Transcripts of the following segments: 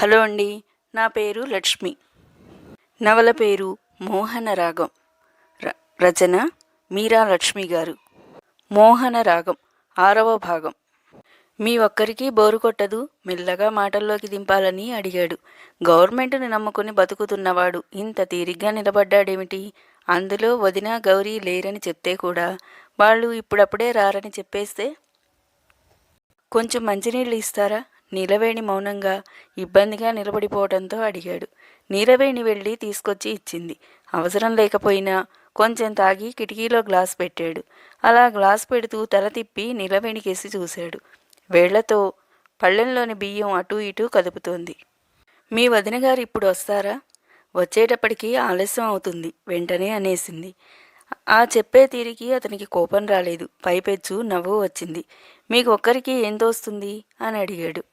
Hello అండి నా పేరు లక్ష్మి. నవల పేరు మోహన రాగం. ర- రచన మీరా లక్ష్మి గారు. మోహన రాగం ఆరవ భాగం. మీ ఒక్కరికి బోరు కొట్టదు మెల్లగా మాటల్లోకి దింపాలని అడిగాడు. గవర్నమెంట్ని నమ్ముకుని బతుకుతున్నవాడు ఇంత తీరిగ్గా నిలబడ్డాడేమిటి? అందులో వదిన గౌరీ లేరని చెప్తే కూడా వాళ్ళు ఇప్పుడప్పుడే రారని చెప్పేస్తే? కొంచెం మంచినీళ్ళు ఇస్తారా? నీలవేణి మౌనంగా ఇబ్బందిగా నిలబడిపోవడంతో అడిగాడు. నీలవేణి వెళ్ళి తీసుకొచ్చి ఇచ్చింది. అవసరం లేకపోయినా కొంచెం తాగి కిటికీలో గ్లాస్ పెట్టాడు. అలా గ్లాస్ పెడుతూ తల తిప్పి నీలవేణికేసి చూశాడు. వేళ్ళతో పళ్ళెంలోని బియ్యం అటూ ఇటూ కదుపుతోంది. మీ వదిన గారు ఇప్పుడు వస్తారా? వచ్చేటప్పటికి ఆలస్యం అవుతుంది వెంటనే అనేసింది. ఆ చెప్పే తీరికి అతనికి కోపం రాలేదు. పైపెచ్చు నవ్వు వచ్చింది. మీకు ఒక్కరికి ఏం తోస్తుంది? అని అడిగాడు.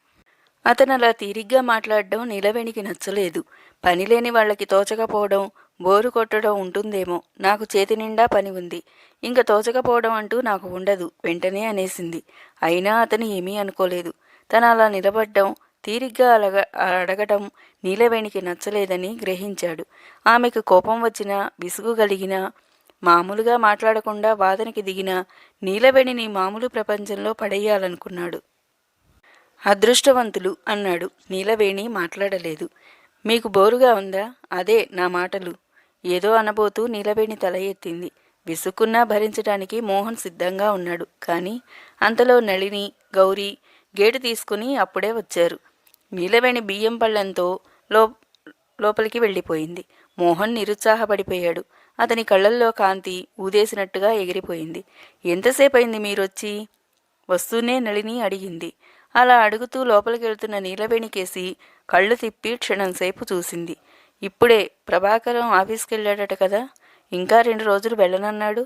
అతను అలా తీరిగ్గా మాట్లాడడం నీలవేణికి నచ్చలేదు. పని లేని వాళ్ళకి తోచకపోవడం బోరు కొట్టడం ఉంటుందేమో. నాకు చేతి నిండా పని ఉంది. ఇంకా తోచకపోవడం అంటూ నాకు ఉండదు. వెంటనే అనేసింది. అయినా అతను ఏమీ అనుకోలేదు. తను అలా నిలబడ్డం తీరిగ్గా అలగ అడగటం నీలవేణికి నచ్చలేదని గ్రహించాడు. ఆమెకు కోపం వచ్చినా విసుగు కలిగినా మామూలుగా మాట్లాడకుండా వాదనకి దిగిన నీలవేణిని మామూలు ప్రపంచంలో పడేయాలనుకున్నాడు. అదృష్టవంతులు అన్నాడు. నీలవేణి మాట్లాడలేదు. మీకు బోరుగా ఉందా? అదే నా మాటలు. ఏదో అనబోతూ నీలవేణి తల ఎత్తింది. విసుక్కున్నా భరించడానికి మోహన్ సిద్ధంగా ఉన్నాడు. కానీ అంతలో నళిని గౌరీ గేటు తీసుకుని అప్పుడే వచ్చారు. నీలవేణి బియ్యం పళ్ళంతో లో లోపలికి వెళ్ళిపోయింది. మోహన్ నిరుత్సాహపడిపోయాడు. అతని కళ్ళల్లో కాంతి ఊదేసినట్టుగా ఎగిరిపోయింది. ఎంతసేపు అయింది మీరొచ్చి? వస్తూనే నళిని అడిగింది. అలా అడుగుతూ లోపలికి వెళ్తున్న నీలవేణికేసి కళ్ళు తిప్పి క్షణంసేపు చూసింది. ఇప్పుడే ప్రభాకరం ఆఫీస్కి వెళ్ళాడట కదా ఇంకా రెండు రోజులు వెళ్ళనన్నాడు?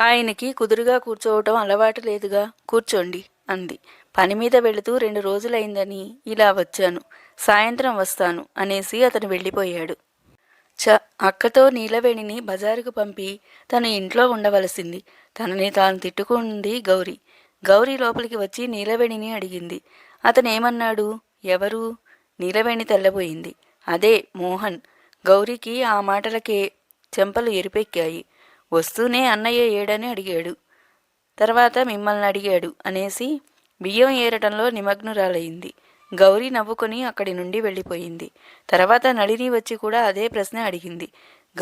ఆయనకి కుదురుగా కూర్చోవటం అలవాటు లేదుగా కూర్చోండి అంది. పని మీద వెళుతూ రెండు రోజులైందని ఇలా వచ్చాను సాయంత్రం వస్తాను అనేసి అతను వెళ్ళిపోయాడు. చ అక్కతో నీలవేణిని బజారుకు పంపి తను ఇంట్లో ఉండవలసింది. తనని తాను తిట్టుకుంది గౌరీ. గౌరీ లోపలికి వచ్చి నీలవేణిని అడిగింది. అతనేమన్నాడు? ఎవరు? నీలవేణి తెల్లబోయింది. అదే మోహన్. గౌరీకి ఆ మాటలకే చెంపలు ఎరిపెక్కాయి. వస్తూనే అన్నయ్య ఏడని అడిగాడు. తర్వాత మిమ్మల్ని అడిగాడు అనేసి బియ్యం ఏరటంలో నిమగ్నురాలయ్యింది గౌరీ నవ్వుకొని అక్కడి నుండి వెళ్ళిపోయింది. తర్వాత నళిని వచ్చి కూడా అదే ప్రశ్న అడిగింది.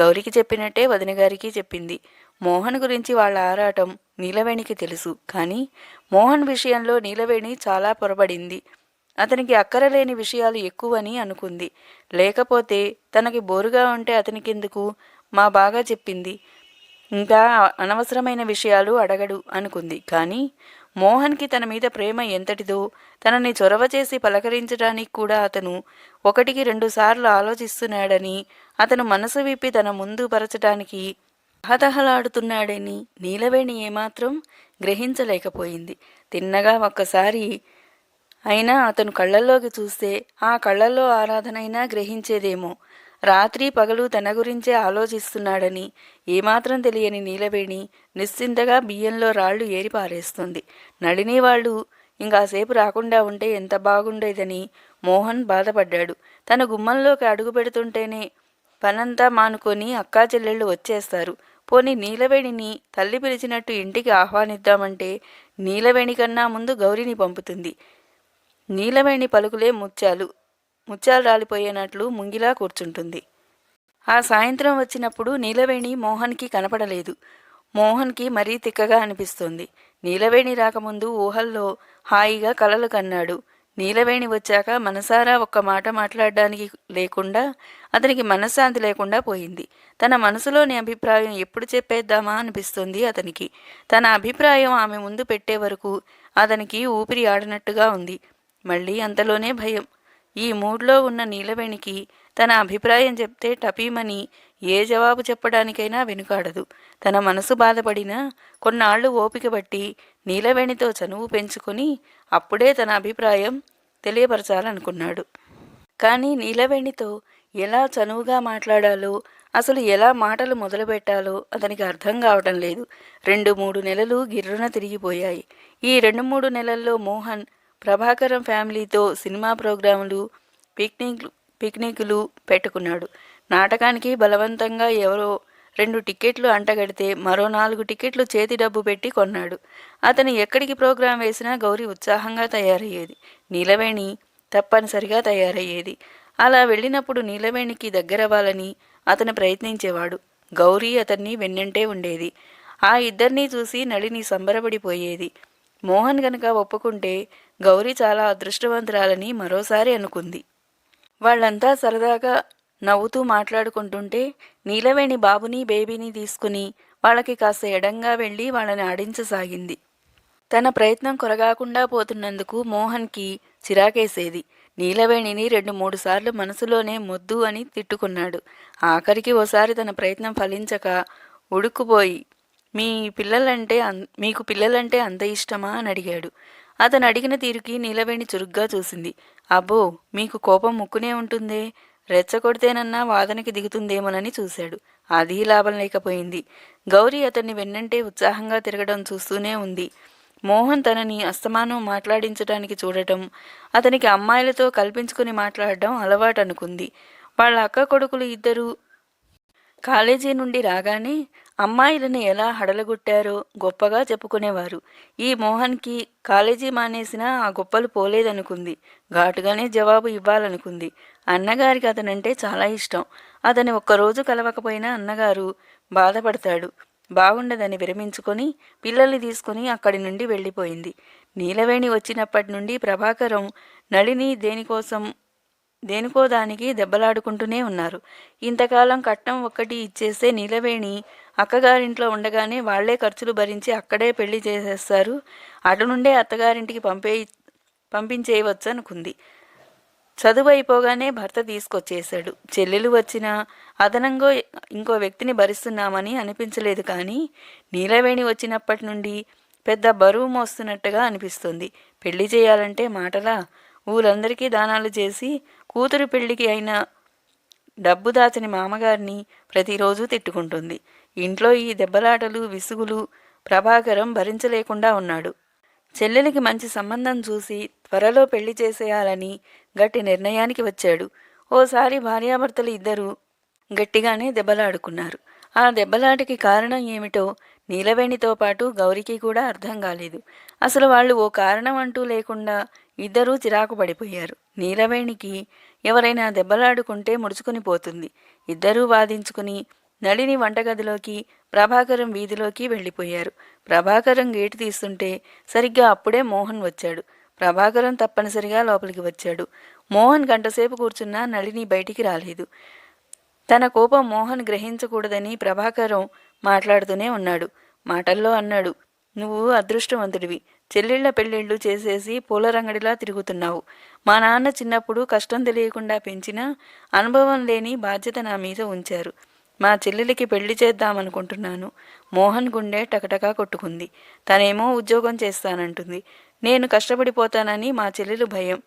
గౌరికి చెప్పినట్టే వదిన గారికి చెప్పింది. మోహన్ గురించి వాళ్ళ ఆరాటం నీలవేణికి తెలుసు. కానీ మోహన్ విషయంలో నీలవేణి చాలా పొరబడింది. అతనికి అక్కరలేని విషయాలు ఎక్కువని అనుకుంది. లేకపోతే తనకి బోరుగా ఉంటే అతనికెందుకు? మా బాగా చెప్పింది. ఇంకా అనవసరమైన విషయాలు అడగడు అనుకుంది. కానీ మోహన్కి తన మీద ప్రేమ ఎంతటిదో తనని చొరవ చేసి పలకరించడానికి కూడా అతను ఒకటికి రెండుసార్లు ఆలోచిస్తున్నాడని అతను మనసు విప్పి తన ముందు పరచడానికి హతహలాడుతున్నాడని నీలవేణి ఏమాత్రం గ్రహించలేకపోయింది. తిన్నగా ఒక్కసారి అయినా అతను కళ్ళల్లోకి చూస్తే ఆ కళ్ళల్లో ఆరాధనైనా గ్రహించేదేమో. రాత్రి పగలు తన గురించే ఆలోచిస్తున్నాడని ఏమాత్రం తెలియని నీలవేణి నిశ్చింతగా బియ్యంలో రాళ్ళు ఏరిపారేస్తుంది నడిని నళిని వాళ్ళు ఇంకాసేపు రాకుండా ఉంటే ఎంత బాగుండేదని మోహన్ బాధపడ్డాడు. తన గుమ్మంలోకి అడుగు పెడుతుంటేనే పనంతా మానుకొని అక్కా చెల్లెళ్ళు వచ్చేస్తారు. పోని నీలవేణిని తల్లి పిలిచినట్టు ఇంటికి ఆహ్వానిద్దామంటే నీలవేణి కన్నా ముందు గౌరిని పంపుతుంది. నీలవేణి పలుకులే ముత్యాలు. ముత్యాలు రాలిపోయేనట్లు ముంగిలా కూర్చుంటుంది. ఆ సాయంత్రం వచ్చినప్పుడు నీలవేణి మోహన్కి కనపడలేదు. మోహన్కి మరీ తిక్కగా అనిపిస్తుంది. నీలవేణి రాకముందు ఊహల్లో హాయిగా కలలు కన్నాడు. నీలవేణి వచ్చాక మనసారా ఒక్క మాట మాట్లాడడానికి లేకుండా అతనికి మనశ్శాంతి లేకుండా పోయింది. తన మనసులోని అభిప్రాయం ఎప్పుడు చెప్పేద్దామా అనిపిస్తుంది అతనికి. తన అభిప్రాయం ఆమె ముందు పెట్టే వరకు అతనికి ఊపిరి ఆడినట్టుగా ఉంది. మళ్ళీ అంతలోనే భయం. ఈ మూడ్లో ఉన్న నీలవేణికి తన అభిప్రాయం చెప్తే టపీమని ఏ జవాబు చెప్పడానికైనా వెనుకాడదు. తన మనసు బాధపడినా కొన్నాళ్ళు ఓపిక బట్టి నీలవేణితో చనువు పెంచుకొని అప్పుడే తన అభిప్రాయం తెలియపరచాలనుకున్నాడు. కానీ నీలవేణితో ఎలా చనువుగా మాట్లాడాలో అసలు ఎలా మాటలు మొదలుపెట్టాలో అతనికి అర్థం కావటం లేదు. రెండు మూడు నెలలు గిర్రున తిరిగిపోయాయి. ఈ రెండు మూడు నెలల్లో మోహన్ ప్రభాకరం ఫ్యామిలీతో సినిమా ప్రోగ్రాములు పిక్నిక్ పిక్నిక్లు పెట్టుకున్నాడు. నాటకానికి బలవంతంగా ఎవరో రెండు టికెట్లు అంటగడితే మరో నాలుగు టికెట్లు చేతి డబ్బు పెట్టి కొన్నాడు. అతను ఎక్కడికి ప్రోగ్రాం వేసినా గౌరీ ఉత్సాహంగా తయారయ్యేది. నీలవేణి తప్పనిసరిగా తయారయ్యేది. అలా వెళ్ళినప్పుడు నీలవేణికి దగ్గరవ్వాలని అతను ప్రయత్నించేవాడు. గౌరీ అతన్ని వెన్నంటే ఉండేది. ఆ ఇద్దరినీ చూసి నళిని సంబరపడిపోయేది. మోహన్ గనక ఒప్పుకుంటే గౌరీ చాలా అదృష్టవంతురాలని మరోసారి అనుకుంది. వాళ్ళంతా సరదాగా నవ్వుతూ మాట్లాడుకుంటుంటే నీలవేణి బాబుని బేబీని తీసుకుని వాళ్ళకి కాస్త ఎడంగా వెళ్ళి వాళ్ళని ఆడించసాగింది. తన ప్రయత్నం కొరగాకుండా పోతున్నందుకు మోహన్కి చిరాకేసేది. నీలవేణిని రెండు మూడు సార్లు మనసులోనే మొద్దు అని తిట్టుకున్నాడు. ఆఖరికి ఓసారి తన ప్రయత్నం ఫలించక ఉడుక్కుపోయి మీ పిల్లలంటే అన్ మీకు పిల్లలంటే అంత ఇష్టమా? అని అడిగాడు. అతను అడిగిన తీరుకి నీలవేణి చురుగ్గా చూసింది. అబ్బో మీకు కోపం ముక్కునే ఉంటుందే? రెచ్చగొడితేనన్నా వాదనకి దిగుతుందేమోనని చూశాడు. అది లాభం లేకపోయింది. గౌరీ అతన్ని వెన్నంటే ఉత్సాహంగా తిరగడం చూస్తూనే ఉంది. మోహన్ తనని అస్తమానం మాట్లాడించడానికి చూడటం అతనికి అమ్మాయిలతో కల్పించుకుని మాట్లాడడం అలవాటు అనుకుంది వాళ్ళ అక్క కొడుకులు ఇద్దరూ కాలేజీ నుండి రాగానే అమ్మాయిలను ఎలా హడలగొట్టారో గొప్పగా చెప్పుకునేవారు. ఈ మోహన్కి కాలేజీ మానేసినా ఆ గొప్పలు పోలేదనుకుంది. ఘాటుగానే జవాబు ఇవ్వాలనుకుంది. అన్నగారికి అతనంటే చాలా ఇష్టం. అతని ఒక్కరోజు కలవకపోయినా అన్నగారు బాధపడతాడు. బాగుండదని విరమించుకొని పిల్లల్ని తీసుకుని అక్కడి నుండి వెళ్ళిపోయింది. నీలవేణి వచ్చినప్పటి నుండి ప్రభాకరం నళిని దేనికోసం దేనికో దానికి దెబ్బలాడుకుంటూనే ఉన్నారు. ఇంతకాలం కట్నం ఒక్కటి ఇచ్చేస్తే నీలవేణి అక్కగారింట్లో ఉండగానే వాళ్ళే ఖర్చులు భరించి అక్కడే పెళ్ళి చేసేస్తారు. అటు నుండే అత్తగారింటికి పంపే పంపించేయవచ్చు అనుకుంది చదువు అయిపోగానే భర్త తీసుకొచ్చేశాడు. చెల్లెలు వచ్చినా అదనంగా ఇంకో వ్యక్తిని భరిస్తున్నామని అనిపించలేదు కానీ నీలవేణి వచ్చినప్పటి నుండి పెద్ద బరువు మోస్తున్నట్టుగా అనిపిస్తుంది. పెళ్ళి చేయాలంటే మాటలా? ఊరందరికీ దానాలు చేసి కూతురు పెళ్ళికి అయిన డబ్బు దాచని మామగారిని ప్రతిరోజు తిట్టుకుంటుంది. ఇంట్లో ఈ దెబ్బలాటలు విసుగులు ప్రభాకరం భరించలేకుండా ఉన్నాడు. చెల్లెలికి మంచి సంబంధం చూసి త్వరలో పెళ్ళి చేసేయాలని గట్టి నిర్ణయానికి వచ్చాడు. ఓసారి భార్యాభర్తలు ఇద్దరూ గట్టిగానే దెబ్బలాడుకున్నారు. ఆ దెబ్బలాటకి కారణం ఏమిటో నీలవేణితో పాటు గౌరికి కూడా అర్థం కాలేదు. అసలు వాళ్ళు ఓ కారణం అంటూ లేకుండా ఇద్దరూ చిరాకు పడిపోయారు. నీలవేణికి ఎవరైనా దెబ్బలాడుకుంటే ముడుచుకుని పోతుంది. ఇద్దరూ వాదించుకుని నళిని వంటగదిలోకి ప్రభాకరం వీధిలోకి వెళ్ళిపోయారు. ప్రభాకరం గేటు తీస్తుంటే సరిగ్గా అప్పుడే మోహన్ వచ్చాడు. ప్రభాకరం తప్పనిసరిగా లోపలికి వచ్చాడు. మోహన్ గంటసేపు కూర్చున్నా నళిని బయటికి రాలేదు. తన కోపం మోహన్ గ్రహించకూడదని ప్రభాకరం మాట్లాడుతూనే ఉన్నాడు. మాటల్లో అన్నాడు నువ్వు అదృష్టవంతుడివి. చెల్లెళ్ళ పెళ్ళిళ్ళు చేసేసి పూలరంగడిలా తిరుగుతున్నావు. మా నాన్న చిన్నప్పుడు కష్టం తెలియకుండా పెంచినా అనుభవం లేని బాధ్యత నా మీద ఉంచారు. మా చెల్లెలికి పెళ్ళి చేద్దామనుకుంటున్నాను. మోహన్ గుండె టకటకా కొట్టుకుంది. తనేమో ఉద్యోగం చేస్తానంటుంది. నేను కష్టపడిపోతానని మా చెల్లెలు భయం.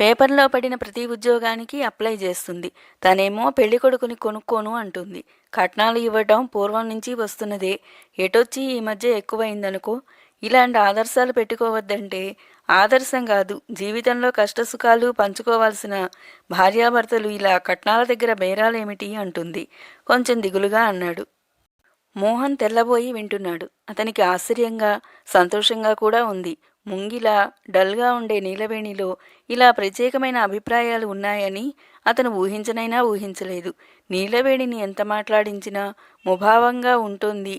పేపర్లో పడిన ప్రతి ఉద్యోగానికి అప్లై చేస్తుంది. తనేమో పెళ్ళి కొడుకుని కొనుక్కోను అంటుంది. కట్నాలు ఇవ్వటం పూర్వం నుంచి వస్తున్నదే. ఎటొచ్చి ఈ మధ్య ఎక్కువైందనుకో? ఇలాంటి ఆదర్శాలు పెట్టుకోవద్దంటే ఆదర్శం కాదు జీవితంలో కష్టసుఖాలు పంచుకోవాల్సిన భార్యాభర్తలు ఇలా కట్నాల దగ్గర బేరాలేమిటి అంటుంది. కొంచెం దిగులుగా అన్నాడు. మోహన్ తెల్లబోయి వింటున్నాడు. అతనికి ఆశ్చర్యంగా సంతోషంగా కూడా ఉంది. ముంగిలా డల్గా ఉండే నీలవేణిలో ఇలా ప్రత్యేకమైన అభిప్రాయాలు ఉన్నాయని అతను ఊహించనైనా ఊహించలేదు. నీలవేణిని ఎంత మాట్లాడించినా ముభావంగా ఉంటుంది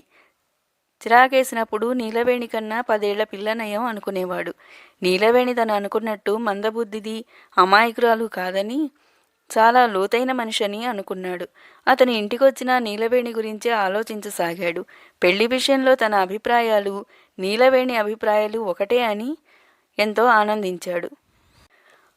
చిరాకేసినప్పుడు నీలవేణి కన్నా పదేళ్ళ పిల్లనయం అనుకునేవాడు. నీలవేణి తను అనుకున్నట్టు మందబుద్ధిది అమాయకురాలు కాదని చాలా లోతైన మనిషి అని అనుకున్నాడు. అతని ఇంటికొచ్చిన నీలవేణి గురించే ఆలోచించసాగాడు. పెళ్ళి విషయంలో తన అభిప్రాయాలు నీలవేణి అభిప్రాయాలు ఒకటే అని ఎంతో ఆనందించాడు.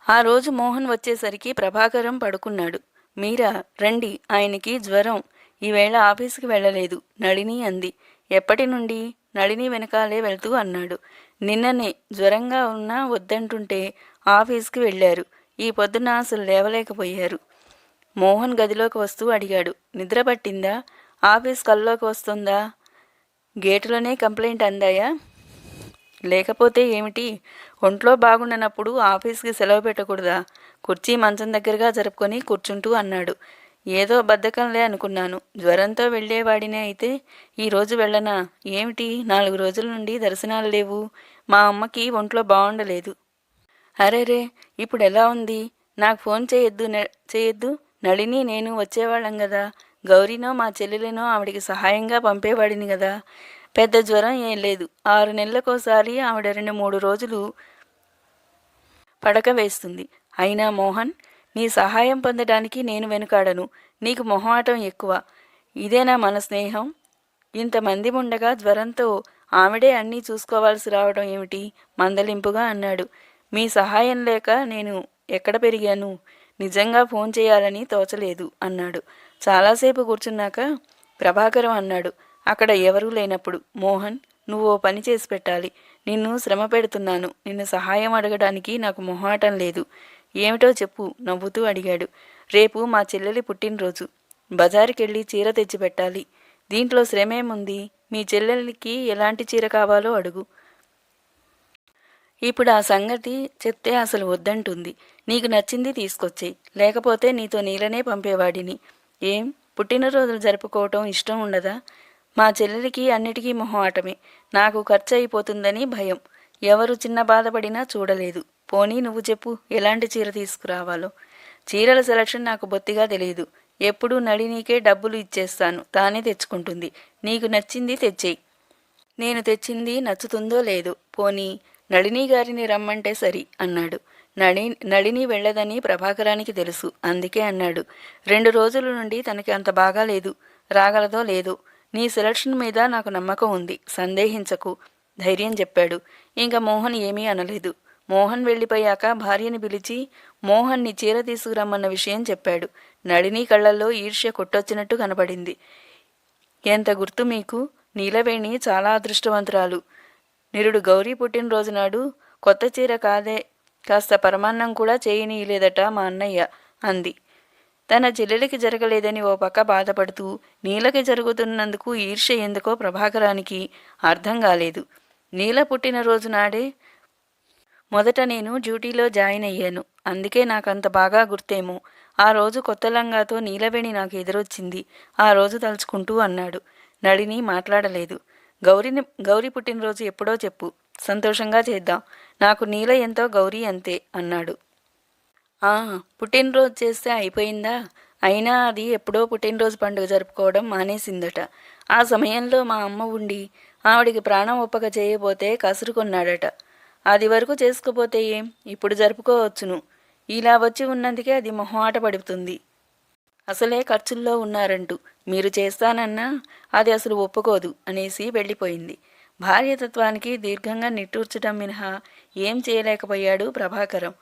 ఆ రోజు మోహన్ వచ్చేసరికి ప్రభాకరం పడుకున్నాడు. మీరా రండి ఆయనకి జ్వరం. ఈవేళ ఆఫీస్కి వెళ్ళలేదు నళిని అంది. ఎప్పటి నుండి నడిని వెనకాలే వెళ్తూ అన్నాడు. నిన్ననే జ్వరంగా ఉన్నా వద్దంటుంటే ఆఫీస్కి వెళ్ళారు. ఈ పొద్దున అసలు లేవలేకపోయారు. మోహన్ గదిలోకి వస్తూ అడిగాడు. నిద్ర పట్టిందా? ఆఫీస్ కల్లోకి వస్తుందా? గేటులోనే కంప్లైంట్ అందాయా? లేకపోతే ఏమిటి? ఒంట్లో బాగుండనప్పుడు ఆఫీస్కి సెలవు పెట్టకూడదా? కుర్చీ మంచం దగ్గరగా జరుపుకొని కూర్చుంటూ అన్నాడు. ఏదో బద్ధకంలే అనుకున్నాను. జ్వరంతో వెళ్ళేవాడినే అయితే ఈరోజు వెళ్ళనా? ఏమిటి? నాలుగు రోజుల నుండి దర్శనాలు లేవు. మా అమ్మకి ఒంట్లో బాగుండలేదు అరేరే ఇప్పుడు ఎలా ఉంది? నాకు ఫోన్ చేయొద్దు చేయొద్దు. నళిని నేను వచ్చేవాళ్ళం కదా గౌరీనో మా చెల్లెలినో ఆవిడికి సహాయంగా పంపేవాడిని కదా పెద్ద జ్వరం ఏం లేదు. ఆరు నెలలకోసారి ఆవిడ రెండు మూడు రోజులు పడక వేస్తుంది. అయినా మోహన్ నీ సహాయం పొందడానికి నేను వెనుకాడను. నీకు మొహమాటం ఎక్కువ. ఇదేనా మన స్నేహం ఇంతమంది ఉండగా జ్వరంతో ఆవిడే అన్నీ చూసుకోవాల్సి రావడం ఏమిటి? మందలింపుగా అన్నాడు. మీ సహాయం లేక నేను ఎక్కడ పెరిగాను? నిజంగా ఫోన్ చేయాలని తోచలేదు అన్నాడు. చాలాసేపు కూర్చున్నాక ప్రభాకరం అన్నాడు. అక్కడ ఎవరూ లేనప్పుడు మోహన్ నువ్వు ఓ పని చేసి పెట్టాలి. నిన్ను శ్రమ పెడుతున్నాను. నిన్ను సహాయం అడగడానికి నాకు మొహాటం లేదు. ఏమిటో చెప్పు నవ్వుతూ అడిగాడు. రేపు మా చెల్లెలి పుట్టినరోజు. బజారుకెళ్ళి చీర తెచ్చి పెట్టాలి. దీంట్లో శ్రమేముంది? మీ చెల్లెలికి ఎలాంటి చీర కావాలో అడుగు. ఇప్పుడు ఆ సంగతి చెప్తే అసలు వద్దంటుంది. నీకు నచ్చింది తీసుకొచ్చేయి. లేకపోతే నీతో నీళ్ళనే పంపేవాడిని. ఏం? పుట్టినరోజులు జరుపుకోవటం ఇష్టం ఉండదా? మా చెల్లెలికి అన్నిటికీ మొహమాటమే. నాకు ఖర్చు అయిపోతుందని భయం. ఎవరు చిన్న బాధపడినా చూడలేదు. పోనీ నువ్వు చెప్పు ఎలాంటి చీర తీసుకురావాలో? చీరల సెలక్షన్ నాకు బొత్తిగా తెలియదు ఎప్పుడూ నడినీకే డబ్బులు ఇచ్చేస్తాను. తానే తెచ్చుకుంటుంది. నీకు నచ్చింది తెచ్చేయి. నేను తెచ్చింది నచ్చుతుందో లేదో? పోనీ నళిని గారిని రమ్మంటే సరి అన్నాడు. నళి నళిని వెళ్ళదని ప్రభాకరానికి తెలుసు. అందుకే అన్నాడు. రెండు రోజుల నుండి తనకి అంత బాగా లేదు. రాగలదో లేదో? నీ సెలక్షన్ మీద నాకు నమ్మకం ఉంది. సందేహించకు ధైర్యం చెప్పాడు. ఇంకా మోహన్ ఏమీ అనలేదు. మోహన్ వెళ్ళిపోయాక భార్యని పిలిచి మోహన్ని చీర తీసుకురమ్మన్న విషయం చెప్పాడు. నళిని కళ్ళల్లో ఈర్ష్య కొట్టొచ్చినట్టు కనబడింది ఎంత గుర్తు మీకు? నీలవేణి చాలా అదృష్టవంతురాలు. నిరుడు గౌరీ పుట్టినరోజునాడు కొత్త చీర కాదే కాస్త పరమాన్నం కూడా చేయనీయలేదట మా అన్నయ్య అంది. తన చెల్లెలికి జరగలేదని ఓ పక్క బాధపడుతూ నీలకి జరుగుతున్నందుకు ఈర్ష్య ఎందుకో ప్రభాకరానికి అర్థం కాలేదు. నీల పుట్టినరోజు నాడే మొదట నేను డ్యూటీలో జాయిన్ అయ్యాను. అందుకే నాకు అంత బాగా గుర్తేమో. ఆ రోజు కొత్త లంగాతో నీలవేణి నాకు ఎదురొచ్చింది. ఆ రోజు తలుచుకుంటూ అన్నాడు. నడిని మాట్లాడలేదు. గౌరిని గౌరీ పుట్టినరోజు ఎప్పుడో చెప్పు. సంతోషంగా చేద్దాం. నాకు నీల ఎంతో గౌరీ అంతే అన్నాడు. ఆ పుట్టినరోజు చేస్తే అయిపోయిందా? అయినా అది ఎప్పుడో పుట్టినరోజు పండుగ జరుపుకోవడం మానేసిందట. ఆ సమయంలో మా అమ్మ ఉండి ఆవిడికి ప్రాణం ఒప్పక చేయబోతే కసురుకొన్నాడట. అది వరకు చేసుకోపోతే ఏం? ఇప్పుడు జరుపుకోవచ్చును. ఇలా వచ్చి ఉన్నందుకే అది మొహమాట పడుతుంది. అసలే ఖర్చుల్లో ఉన్నారంటూ మీరు చేస్తానన్నా అది అసలు ఒప్పుకోదు అనేసి వెళ్ళిపోయింది. భార్యతత్వానికి దీర్ఘంగా నిట్టూర్చడం మినహా ఏం చేయలేకపోయాడు ప్రభాకరం.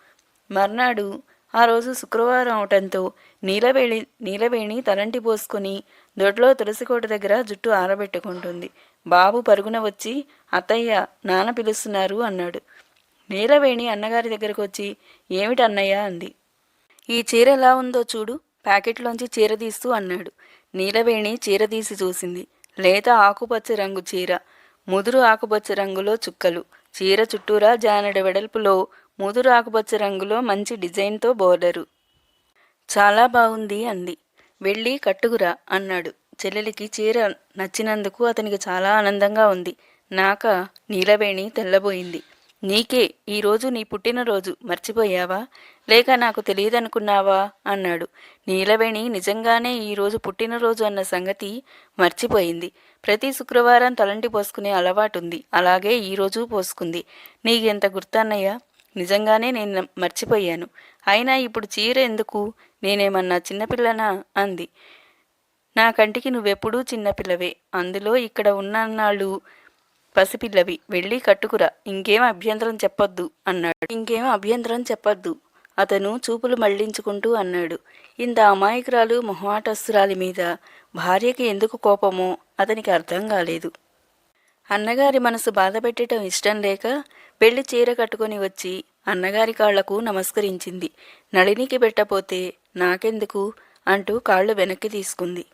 మర్నాడు ఆ రోజు శుక్రవారం అవటంతో నీలవేణి నీలవేణి తలంటి పోసుకుని దొడ్లో తులసికోట దగ్గర జుట్టు ఆరబెట్టుకుంటుంది. బాబు పరుగున వచ్చి అత్తయ్య నాన్న పిలుస్తున్నారు అన్నాడు. నీలవేణి అన్నగారి దగ్గరకు వచ్చి ఏమిటి అన్నయ్య అంది. ఈ చీర ఎలా ఉందో చూడు ప్యాకెట్లోంచి చీర తీస్తూ అన్నాడు. నీలవేణి చీర తీసి చూసింది. లేత ఆకుపచ్చ రంగు చీర ముదురు ఆకుపచ్చ రంగులో చుక్కలు చీర చుట్టూరా జానడ వెడల్పులో ముదురు ఆకుపచ్చ రంగులో మంచి డిజైన్తో బోర్డరు. చాలా బాగుంది అంది. వెళ్ళి కట్టుకురా అన్నాడు. చెల్లెలికి చీర నచ్చినందుకు అతనికి చాలా ఆనందంగా ఉంది. నాక నీలవేణి తెల్లబోయింది. నీకే ఈరోజు నీ పుట్టినరోజు మర్చిపోయావా? లేక నాకు తెలియదనుకున్నావా? అన్నాడు. నీలవేణి నిజంగానే ఈరోజు పుట్టినరోజు అన్న సంగతి మర్చిపోయింది. ప్రతి శుక్రవారం తలంటి పోసుకునే అలవాటుంది. అలాగే ఈరోజు పోసుకుంది. నీకెంత గుర్తన్నయ్యా? నిజంగానే నేను మర్చిపోయాను. అయినా ఇప్పుడు చీర ఎందుకు? నేనేమన్నా చిన్నపిల్లనా? అంది. నా కంటికి నువ్వెప్పుడూ చిన్నపిల్లవే అందులో ఇక్కడ ఉన్నన్నాళ్ళు పసిపిల్లవి. వెళ్ళి కట్టుకురా. ఇంకేం అభ్యంతరం చెప్పొద్దు అన్నాడు. ఇంకేం అభ్యంతరం చెప్పొద్దు. అతను చూపులు మళ్ళించుకుంటూ అన్నాడు. ఇంత అమాయకురాలు మొహమాటస్తురాలి మీద భార్యకి ఎందుకు కోపమో అతనికి అర్థం కాలేదు. అన్నగారి మనసు బాధపెట్టడం ఇష్టం లేక పెళ్ళి చీర కట్టుకొని వచ్చి అన్నగారి కాళ్ళకు నమస్కరించింది. నళినికి పెట్టపోతే నాకెందుకు అంటూ కాళ్ళు వెనక్కి తీసుకుంది.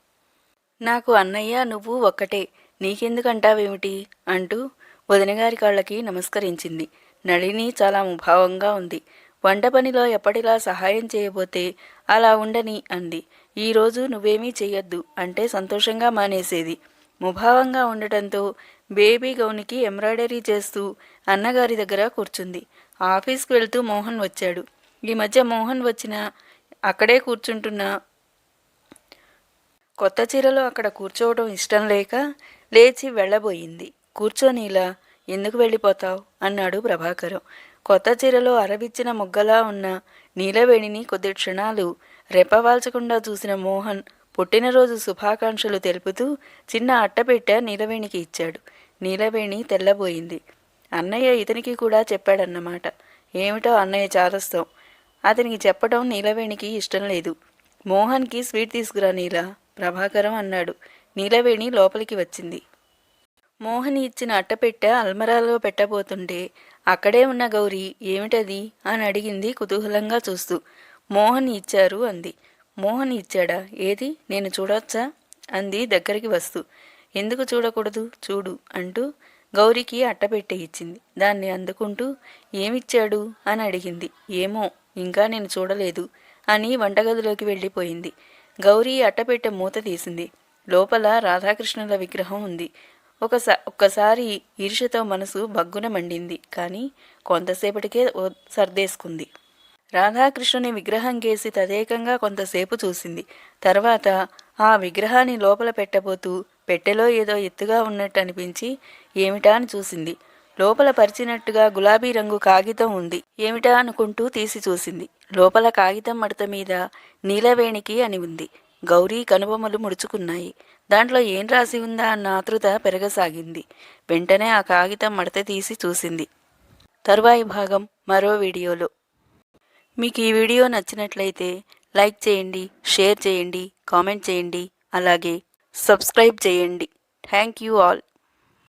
నాకు అన్నయ్య నువ్వు ఒక్కటే. నీకెందుకంటావేమిటి? అంటూ వదినగారి కాళ్ళకి నమస్కరించింది. నళిని చాలా ముభావంగా ఉంది. వంట పనిలో ఎప్పటిలా సహాయం చేయబోతే అలా ఉండని అంది. ఈరోజు నువ్వేమీ చెయ్యొద్దు అంటే సంతోషంగా మానేసేది. ముభావంగా ఉండటంతో బేబీ గౌనికి ఎంబ్రాయిడరీ చేస్తూ అన్నగారి దగ్గర కూర్చుంది. ఆఫీస్కి వెళ్తూ మోహన్ వచ్చాడు. ఈ మధ్య మోహన్ వచ్చిన అక్కడే కూర్చుంటున్న కొత్త చీరలో అక్కడ కూర్చోవడం ఇష్టం లేక లేచి వెళ్ళబోయింది. కూర్చోనీలా ఎందుకు వెళ్ళిపోతావు? అన్నాడు ప్రభాకరం. కొత్త చీరలో అరవిచ్చిన మొగ్గలా ఉన్న నీలవేణిని కొద్ది క్షణాలు రెప్పవాల్చకుండా చూసిన మోహన్ పుట్టినరోజు శుభాకాంక్షలు తెలుపుతూ చిన్న అట్టపెట్ట నీలవేణికి ఇచ్చాడు. నీలవేణి తెల్లబోయింది. అన్నయ్య ఇతనికి కూడా చెప్పాడన్నమాట. ఏమిటో అన్నయ్య చాదస్తం. అతనికి చెప్పడం నీలవేణికి ఇష్టం లేదు. మోహన్కి స్వీట్ తీసుకురా నీలా. ప్రభాకరం అన్నాడు. నీలవేణి లోపలికి వచ్చింది. మోహని ఇచ్చిన అట్టపెట్టె అల్మరాలో పెట్టబోతుంటే అక్కడే ఉన్న గౌరీ ఏమిటది? అని అడిగింది కుతూహలంగా చూస్తూ. మోహన్ ఇచ్చారు అంది. మోహన్ ఇచ్చాడా? ఏది? నేను చూడొచ్చా? అంది దగ్గరికి వస్తూ. ఎందుకు చూడకూడదు? చూడు అంటూ గౌరికి అట్టపెట్టె ఇచ్చింది. దాన్ని అందుకుంటూ ఏమిచ్చాడు? అని అడిగింది. ఏమో ఇంకా నేను చూడలేదు అని వంటగదిలోకి వెళ్ళిపోయింది. గౌరీ అట్టపెట్టె మూత తీసింది. లోపల రాధాకృష్ణుల విగ్రహం ఉంది. ఒకసా ఒక్కసారి ఈర్షతో మనసు బగ్గున మండింది. కానీ కొంతసేపటికే ఓ- సర్దేసుకుంది. రాధాకృష్ణుని విగ్రహం కేసి తదేకంగా కొంతసేపు చూసింది. తర్వాత ఆ విగ్రహాన్ని లోపల పెట్టబోతూ పెట్టెలో ఏదో ఎత్తుగా ఉన్నట్టు అనిపించి ఏమిటా అని చూసింది. లోపల పరిచినట్టుగా గులాబీ రంగు కాగితం ఉంది. ఏమిటా అనుకుంటూ తీసి చూసింది. లోపల కాగితం మడత మీద నీలవేణికి అని ఉంది. గౌరీ కనుబొమ్మలు ముడుచుకున్నాయి. దాంట్లో ఏం రాసి ఉందా అన్న ఆతృత పెరగసాగింది. వెంటనే ఆ కాగితం మడత తీసి చూసింది. తరువాయి భాగం మరో వీడియోలో. మీకు ఈ వీడియో నచ్చినట్లయితే లైక్ చేయండి షేర్ చేయండి కామెంట్ చేయండి అలాగే సబ్స్క్రైబ్ చేయండి. Thank you all.